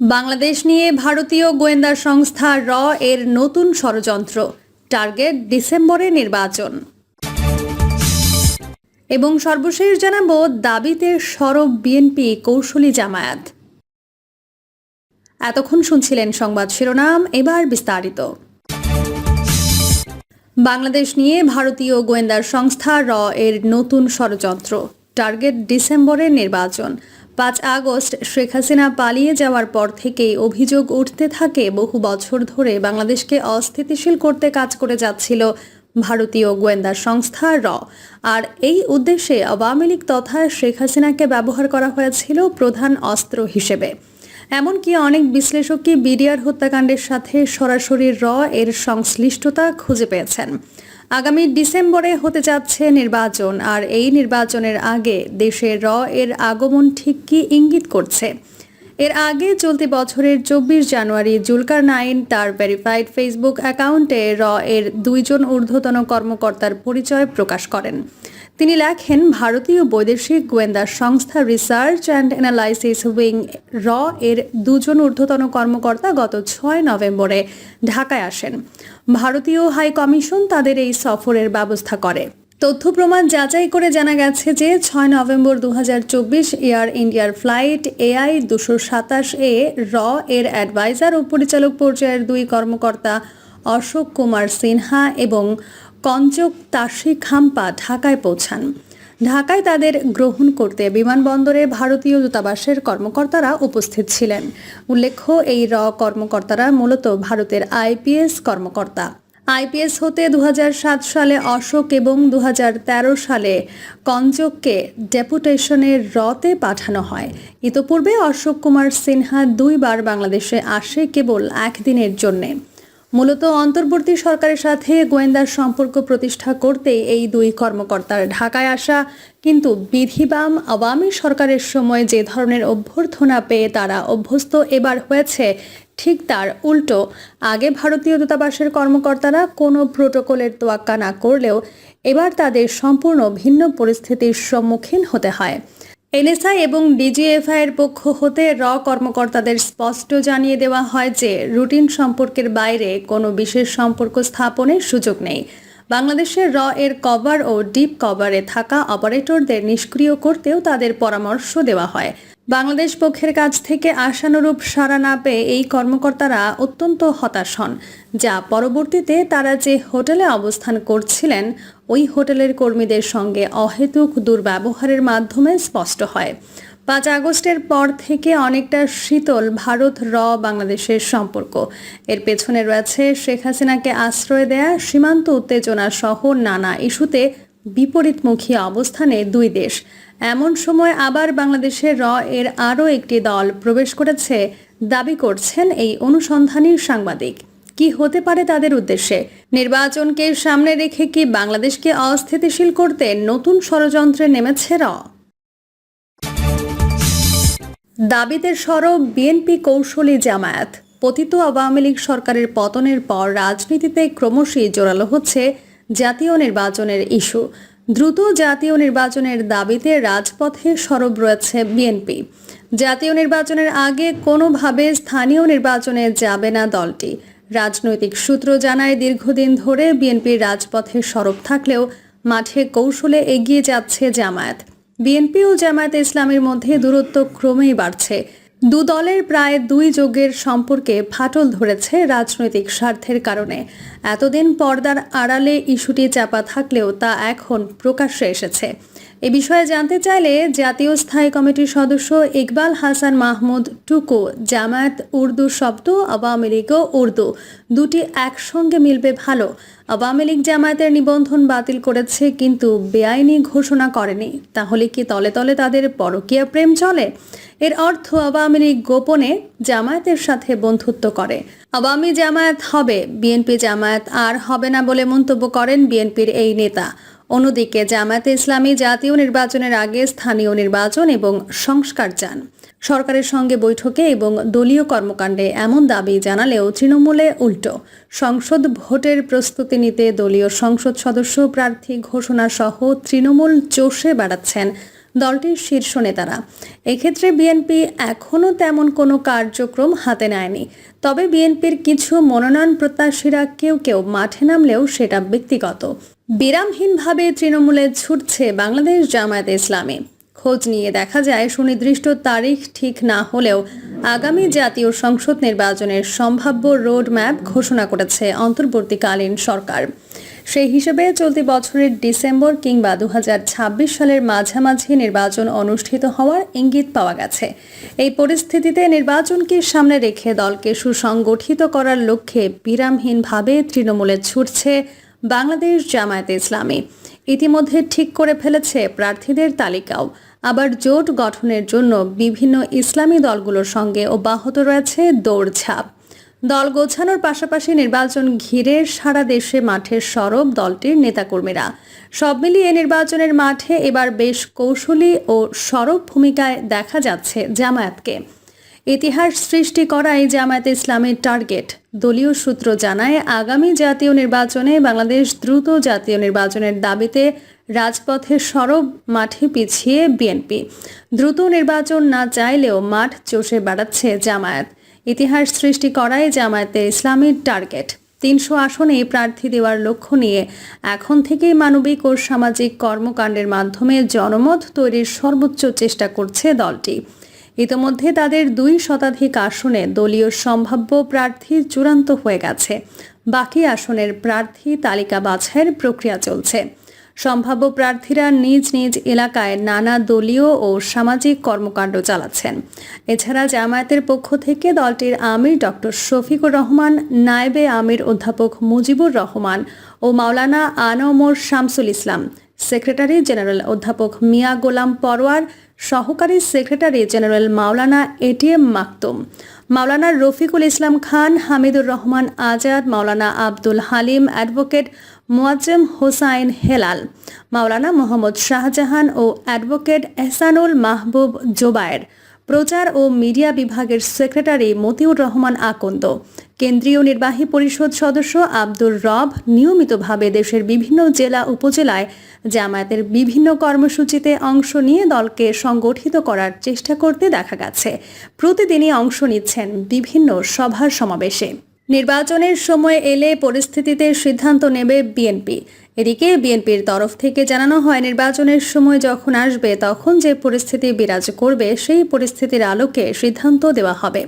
বাংলাদেশ নিয়ে ভারতীয় গোয়েন্দা সংস্থা র এর নতুন ষড়যন্ত্র। টার্গেট ডিসেম্বরে নির্বাচন। এবং সর্বশেষ জানাব দাবিতে সরব বিএনপি কৌশলী জামায়াত। এতক্ষণ শুনছিলেন সংবাদ শিরোনাম, এবার বিস্তারিত। বাংলাদেশ নিয়ে ভারতীয় গোয়েন্দা সংস্থা র এর নতুন ষড়যন্ত্র। টার্গেট ডিসেম্বরের নির্বাচন। পাঁচ আগস্ট শেখ হাসিনা পালিয়ে যাওয়ার পর থেকেই অভিযোগ উঠতে থাকে, বহু বছর ধরে বাংলাদেশকে অস্থিতিশীল করতে কাজ করে যাচ্ছিল ভারতীয় গোয়েন্দা সংস্থা র। আর এই উদ্দেশ্যে আওয়ামী লীগ তথা শেখ হাসিনাকে ব্যবহার করা হয়েছিল প্রধান অস্ত্র হিসেবে। এমনকি অনেক বিশ্লেষকই বিডিআর হত্যাকাণ্ডের সাথে সরাসরি র এর সংশ্লিষ্টতা খুঁজে পেয়েছেন। আগামী ডিসেম্বরে হতে যাচ্ছে নির্বাচন, আর এই নির্বাচনের আগে দেশে র এর আগমন ঠিক কি ইঙ্গিত করছে? এর আগে চলতি বছরের চব্বিশ জানুয়ারি জুলকার নাইন তার ভেরিফাইড ফেসবুক অ্যাকাউন্টে র এর দুইজন ঊর্ধ্বতন কর্মকর্তার পরিচয় প্রকাশ করেন। তিনি লেখেন, ভারতীয় বৈদেশিক গোয়েন্দা সংস্থা রিসার্চ অ্যান্ড অ্যানালাইসিস উইং র এর দুজন ঊর্ধ্বতন কর্মকর্তা গত ছয় নভেম্বরে ঢাকায় আসেন। ভারতীয় হাই কমিশন তাদের এই সফরের ব্যবস্থা করে। তথ্য প্রমাণ যাচাই করে জানা গেছে যে, ছয় নভেম্বর দু হাজার চব্বিশ এয়ার ইন্ডিয়ার ফ্লাইট এআই দুশো সাতাশ এ র এর অ্যাডভাইজার ও পরিচালক পর্যায়ের দুই কর্মকর্তা অশোক কুমার সিনহা এবং কঞ্চক তাসি খাম্পা ঢাকায় পৌঁছান। ঢাকায় তাদের গ্রহণ করতে বিমানবন্দরে ভারতীয় দূতাবাসের কর্মকর্তারা উপস্থিত ছিলেন। উল্লেখ্য, এই র কর্মকর্তারা মূলত ভারতের আইপিএস কর্মকর্তা। আইপিএস হতে দু হাজার সাত সালে অশোক এবং দু হাজার তেরো সালে কঞ্চককে ডেপুটেশনের রতে পাঠানো হয়। ইতোপূর্বে অশোক কুমার সিনহা দুইবার বাংলাদেশে আসে কেবল একদিনের জন্যে। মূলত অন্তর্বর্তী সরকারের সাথে গোয়েন্দার সম্পর্ক প্রতিষ্ঠা করতে এই দুই কর্মকর্তার ঢাকায় আসা, কিন্তু বিধিবাম আওয়ামী সরকারের সময় যে ধরনের অভ্যর্থনা পেয়ে তারা অভ্যস্ত এবার হয়েছে, ঠিক তার উল্টো। আগে ভারতীয় দূতাবাসের কর্মকর্তারা কোনো প্রোটোকলের তোয়াক্কা না করলেও এবার তাদের সম্পূর্ণ ভিন্ন পরিস্থিতির সম্মুখীন হতে হয়। এনএসআই এবং ডিজিএফআই এর পক্ষ হতে র কর্মকর্তাদের স্পষ্ট জানিয়ে দেওয়া হয় যে রুটিন সম্পর্কের বাইরে কোনো বিশেষ সম্পর্ক স্থাপনের সুযোগ নেই। বাংলাদেশের র এর কভার ও ডিপ কভারে থাকা অপারেটরদের নিষ্ক্রিয় করতেও তাদের পরামর্শ দেওয়া হয়। বাংলাদেশ পক্ষের কাছ থেকে আশানুরূপ সাড়া না পেয়ে এই কর্মকর্তারা অত্যন্ত হতাশ হন, যা পরবর্তীতে তারা যে হোটেলে অবস্থান করছিলেন, ওই হোটেলের কর্মীদের সঙ্গে অহেতুক দুর্ব্যবহারের মাধ্যমে স্পষ্ট হয়। পাঁচ আগস্টের পর থেকে অনেকটা শীতল ভারত র বাংলাদেশের সম্পর্ক। এর পেছনে রয়েছে শেখ হাসিনাকে আশ্রয় দেয়া সীমান্ত উত্তেজনা সহ নানা ইস্যুতে বিপরীতমুখী অবস্থানে দুই দেশ। এমন সময় আবার বাংলাদেশের র এর আরও একটি দল প্রবেশ করেছে, দাবি করছেন এই অনুসন্ধানী সাংবাদিক। কি হতে পারে তাদের উদ্দেশ্যে? নির্বাচনকে সামনে রেখে কি বাংলাদেশকে অস্থিতিশীল করতে নতুন ষড়যন্ত্রে নেমেছে র? দাবিতে সরব বিএনপি কৌশলী জামায়াত। পতিত আওয়ামী লীগ সরকারের পতনের পর রাজনীতিতে ক্রমশই জোরালো হচ্ছে জাতীয় নির্বাচনের ইস্যু। দ্রুত জাতীয় নির্বাচনের দাবিতে রাজপথে সরব রয়েছে বিএনপি। জাতীয় নির্বাচনের আগে কোনোভাবে স্থানীয় নির্বাচনে যাবে না দলটি। রাজনৈতিক সূত্র জানায়, দীর্ঘদিন ধরে বিএনপির রাজপথে সরব থাকলেও মাঠে কৌশলে এগিয়ে যাচ্ছে জামায়াত। বিএনপি ও জামায়াত ইসলামের মধ্যে দূরত্ব ক্রমেই বাড়ছে। দু দলের প্রায় দুই যোগের সম্পর্কে ফাটল ধরেছে রাজনৈতিক স্বার্থের কারণে। এতদিন পর্দার আড়ালে ইস্যুটি চাপা থাকলেও তা এখন প্রকাশ্যে এসেছে। এ বিষয়ে জানতে চাইলে জাতীয় স্থায়ী কমিটির সদস্য ইকবাল হাসান মাহমুদ টুকু, জামায়াত উর্দু শব্দ, আওয়ামী লীগও উর্দু দুটি একসঙ্গে মিলবে ভালো। আওয়ামী লীগ জামায়াতের নিবন্ধন বাতিল করেছে কিন্তু বেআইনি ঘোষণা করেনি। তাহলে কি তলে তলে তাদের পরকীয়া প্রেম চলে? এর অর্থ আওয়ামী লীগ গোপনে জামায়াতের সাথে বন্ধুত্ব করে। আওয়ামী জামায়াত হবে, বিএনপি জামায়াত আর হবে না বলে মন্তব্য করেন বিএনপির এই নেতা। অন্যদিকে জামায়াতে ইসলামী জাতীয় নির্বাচনের আগে স্থানীয় নির্বাচন এবং সংস্কার চান। সরকারের সঙ্গে বৈঠকে এবং দলীয় কর্মকাণ্ডে এমন দাবি জানালেও তৃণমূলে উল্টো। সংসদ ভোটের প্রস্তুতি নিতে দলীয় সংসদ সদস্য প্রার্থী ঘোষণা সহ তৃণমূল চষে বেড়াচ্ছেন দলটির শীর্ষ নেতারা। এক্ষেত্রে বিএনপি এখনও তেমন কোনো কার্যক্রম হাতে নেয়নি। তবে বিএনপির কিছু মনোনয়ন প্রত্যাশীরা কেউ কেউ মাঠে নামলেও সেটা ব্যক্তিগত। বিরামহীনভাবে তৃণমূলে ছুটছে বাংলাদেশ জামায়াতে ইসলামী। খোঁজ নিয়ে দেখা যায়, সুনির্দিষ্ট তারিখ ঠিক না হলেও আগামী জাতীয় সংসদ নির্বাচনের সম্ভাব্য রোড ম্যাপ ঘোষণা করেছে অন্তর্বর্তীকালীন সরকার। সেই হিসেবে চলতি বছরের ডিসেম্বর কিংবা দু হাজার ছাব্বিশ সালের মাঝামাঝি নির্বাচন অনুষ্ঠিত হওয়ার ইঙ্গিত পাওয়া গেছে। এই পরিস্থিতিতে নির্বাচনকে সামনে রেখে দলকে সুসংগঠিত করার লক্ষ্যে বিরামহীনভাবে তৃণমূলে ছুটছে বাংলাদেশ জামায়াতে ইসলামী। ইতিমধ্যে ঠিক করে ফেলেছে প্রার্থীদের তালিকাও। আবার জোট গঠনের জন্য বিভিন্ন ইসলামী দলগুলোর সঙ্গে অব্যাহত রয়েছে দৌড়ঝাঁপ। দল গোছানোর পাশাপাশি নির্বাচন ঘিরে সারা দেশে মাঠের সরব দলটির নেতাকর্মীরা। সব মিলিয়ে নির্বাচনের মাঠে এবার বেশ কৌশলী ও সরব ভূমিকায় দেখা যাচ্ছে জামায়াতকে। ইতিহাস সৃষ্টি করাই জামায়াতে ইসলামের টার্গেট। দলীয় সূত্র জানায়, আগামী জাতীয় নির্বাচনে বাংলাদেশ দ্রুত জাতীয় নির্বাচনের দাবিতে রাজপথে সরব মাঠে পিছিয়ে বিএনপি। দ্রুত নির্বাচন না চাইলেও মাঠ চষে বেড়াচ্ছে জামায়াত। ইতিহাস সৃষ্টি করাই জামায়াতে ইসলামীর টার্গেট। তিনশো আসনে প্রার্থী দেওয়ার লক্ষ্য নিয়ে এখন থেকেই মানবিক ও সামাজিক কর্মকাণ্ডের মাধ্যমে জনমত তৈরির সর্বোচ্চ চেষ্টা করছে দলটি। ইতোমধ্যে তাদের দুই শতাধিক আসনে দলীয় সম্ভাব্য প্রার্থী চূড়ান্ত হয়ে গেছে। বাকি আসনের প্রার্থী তালিকা বাছাইয়ের প্রক্রিয়া চলছে। সম্ভাব্য প্রার্থীরা নিজ নিজ এলাকায় নানা দলীয় ও সামাজিক কর্মকাণ্ড চালাচ্ছেন। এছাড়া জামায়াতের পক্ষ থেকে দলটির আমির ডক্টর শফিকুর রহমান, নায়েবে আমির অধ্যাপক মুজিবুর রহমান ও মাওলানা আনমর শামসুল ইসলাম, সেক্রেটারি জেনারেল অধ্যাপক মিয়া গোলাম পরওয়ার সহকারী secretary general Maulana ATM Maktum, Maulana Rafiqul Islam Khan, Hamidur Rahman Azad, Maulana Abdul Halim advocate Moazzem Hossain Helal, Maulana Mohammad Shahjahan ও অ্যাডভোকেট এহসানুল মাহবুব জোবায়ের প্রচার ও মিডিয়া বিভাগের সেক্রেটারি মতিউর রহমান আকন্দ। কেন্দ্রীয় নির্বাহী পরিষদ সদস্য আব্দুর রব নিয়মিতভাবে দেশের বিভিন্ন জেলা, উপজেলায় জামায়াতের বিভিন্ন কর্মসূচিতে অংশ নিয়ে দলকে সংগঠিত করার চেষ্টা করতে দেখা গেছে। প্রতিদিনই অংশ নিচ্ছেন বিভিন্ন সভার সমাবেশে। নির্বাচনের সময় এলে পরিস্থিতিতে সিদ্ধান্ত নেবে বিএনপি। এদিকে বিএনপির তরফ থেকে জানানো হয়, নির্বাচনের সময় যখন আসবে তখন যে পরিস্থিতি বিরাজ করবে সেই পরিস্থিতির আলোকে সিদ্ধান্ত দেওয়া হবে।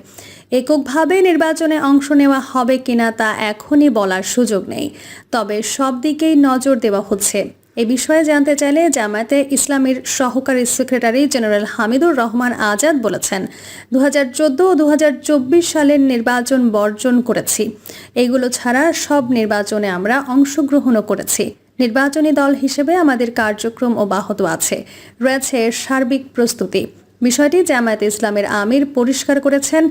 এককভাবে নির্বাচনে অংশ নেওয়া হবে কিনা তা এখনই বলার সুযোগ নেই। তবে সব দিকেই নজর দেওয়া হচ্ছে। এ বিষয়ে জানতে চাইলে জামায়াতে ইসলামের সহকারী সেক্রেটারি জেনারেল হামিদুর রহমান আজাদ বলেছেন দু হাজার চোদ্দ ও সালের নির্বাচন বর্জন করেছি। এগুলো ছাড়া সব নির্বাচনে আমরা অংশগ্রহণও করেছি। নির্বাচনী দল হিসেবে আমাদের কার্যক্রম অব্যাহত আছে। রয়েছে সার্বিক প্রস্তুতি। বিষয়টি জামায়াত ইসলামের আমির পরিষ্কার করেছেন,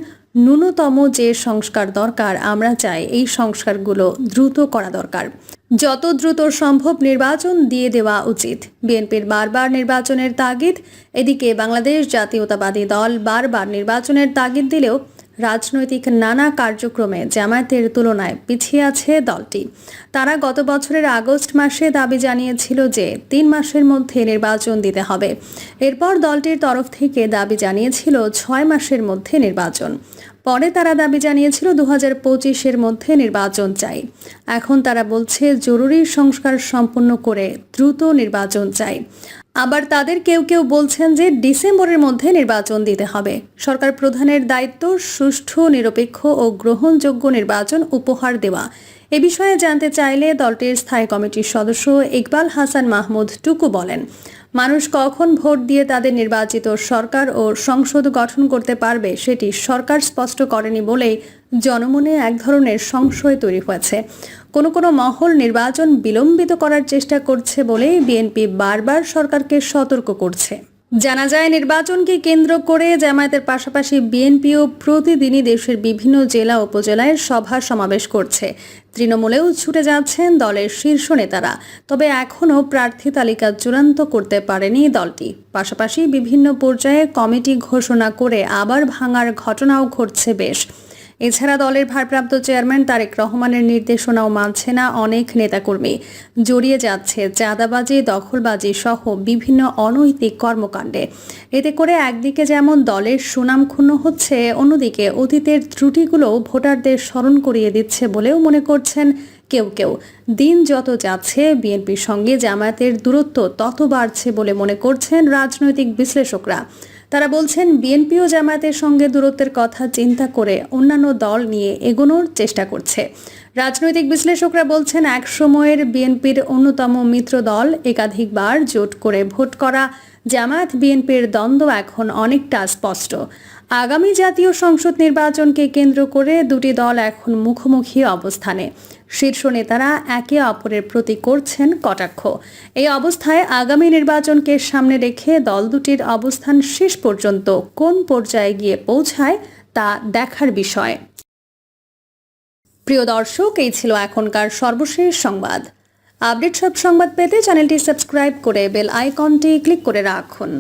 ন্যূনতম যে সংস্কার দরকার, আমরা চাই এই সংস্কারগুলো দ্রুত করা দরকার। যত দ্রুত সম্ভব নির্বাচন দিয়ে দেওয়া উচিত। বিএনপির বারবার নির্বাচনের তাগিদ, এদিকে বাংলাদেশ জাতীয়তাবাদী দল বারবার নির্বাচনের তাগিদ দিলেও রাজনৈতিক নানা কার্যক্রমে জামায়াতের তুলনায় পিছিয়ে আছে দলটি। তারা গত বছরের আগস্ট মাসে দাবি জানিয়েছিল যে তিন মাসের মধ্যে নির্বাচন দিতে হবে। এরপর দলটির তরফ থেকে দাবি জানিয়েছিল ছয় মাসের মধ্যে নির্বাচন। পরে তারা দাবি জানিয়েছিল দু হাজার পঁচিশের মধ্যে নির্বাচন চাই। এখন তারা বলছে জরুরি সংস্কার সম্পন্ন করে দ্রুত নির্বাচন চাই। আবার তাদের কেউ কেউ বলছেন যে ডিসেম্বরের মধ্যে নির্বাচন দিতে হবে। সরকার প্রধানের দায়িত্ব সুষ্ঠু, নিরপেক্ষ ও গ্রহণযোগ্য নির্বাচন উপহার দেওয়া। এ বিষয়ে জানতে চাইলে দলটির স্থায়ী কমিটির সদস্য ইকবাল হাসান মাহমুদ টুকু বলেন, মানুষ কখন ভোট দিয়ে তাদের নির্বাচিত সরকার ও সংসদ গঠন করতে পারবে সেটি সরকার স্পষ্ট করেনি বলেই জনমনে এক ধরনের সংশয় তৈরি হয়েছে। কোনো কোনো মহল নির্বাচন বিলম্বিত করার চেষ্টা করছে বলেই বিএনপি বারবার সরকারকে সতর্ক করছে। জানা যায়, নির্বাচনকে কেন্দ্র করে জামায়াতের পাশাপাশি বিএনপিও প্রতিদিনই দেশের বিভিন্ন জেলা উপজেলায় সভা সমাবেশ করছে। তৃণমূলেও ছুটে যাচ্ছেন দলের শীর্ষ নেতারা। তবে এখনও প্রার্থী তালিকা চূড়ান্ত করতে পারেনি দলটি। পাশাপাশি বিভিন্ন পর্যায়ে কমিটি ঘোষণা করে আবার ভাঙার ঘটনাও ঘটছে বেশ। এছাড়া দলের ভারপ্রাপ্ত চেয়ারম্যান তারেক রহমানের নির্দেশনাও মানছে না অনেক নেতাকর্মী। জড়িয়ে যাচ্ছে চাঁদাবাজি, দখলবাজি সহ বিভিন্ন অনৈতিক কর্মকাণ্ডে। এতে করে একদিকে যেমন দলের সুনাম ক্ষুণ্ণ হচ্ছে, অন্যদিকে অতীতের ত্রুটিগুলো ভোটারদের স্মরণ করিয়ে দিচ্ছে বলেও মনে করছেন কেউ কেউ। দিন যত যাচ্ছে, বিএনপির সঙ্গে জামায়াতের দূরত্ব তত বাড়ছে বলে মনে করছেন রাজনৈতিক বিশ্লেষকরা। তারা বলছেন, বিএনপি ও জামায়াতের সঙ্গে দূরত্বের কথা চিন্তা করে অন্যান্য দল নিয়ে এগোনোর চেষ্টা করছে। রাজনৈতিক বিশ্লেষকরা বলছেন, এক সময়ের বিএনপির অন্যতম মিত্র দল একাধিকবার জোট করে ভোট করা জামায়াত বিএনপির দ্বন্দ্ব এখন অনেকটা স্পষ্ট। আগামী জাতীয় সংসদ নির্বাচনকে কেন্দ্র করে দুটি দল এখন মুখোমুখি অবস্থানে। শীর্ষ নেতারা একে অপরের প্রতি করছেন কটাক্ষ। এই অবস্থায় আগামী নির্বাচনকে সামনে রেখে দল দুটির অবস্থান শেষ পর্যন্ত কোন পর্যায়ে গিয়ে পৌঁছায় তা দেখার বিষয়। প্রিয় দর্শক, এই ছিল এখনকার সর্বশেষ সংবাদ। আপডেট সব সংবাদ পেতে চ্যানেলটি সাবস্ক্রাইব করে বেল আইকনটি ক্লিক করে রাখুন।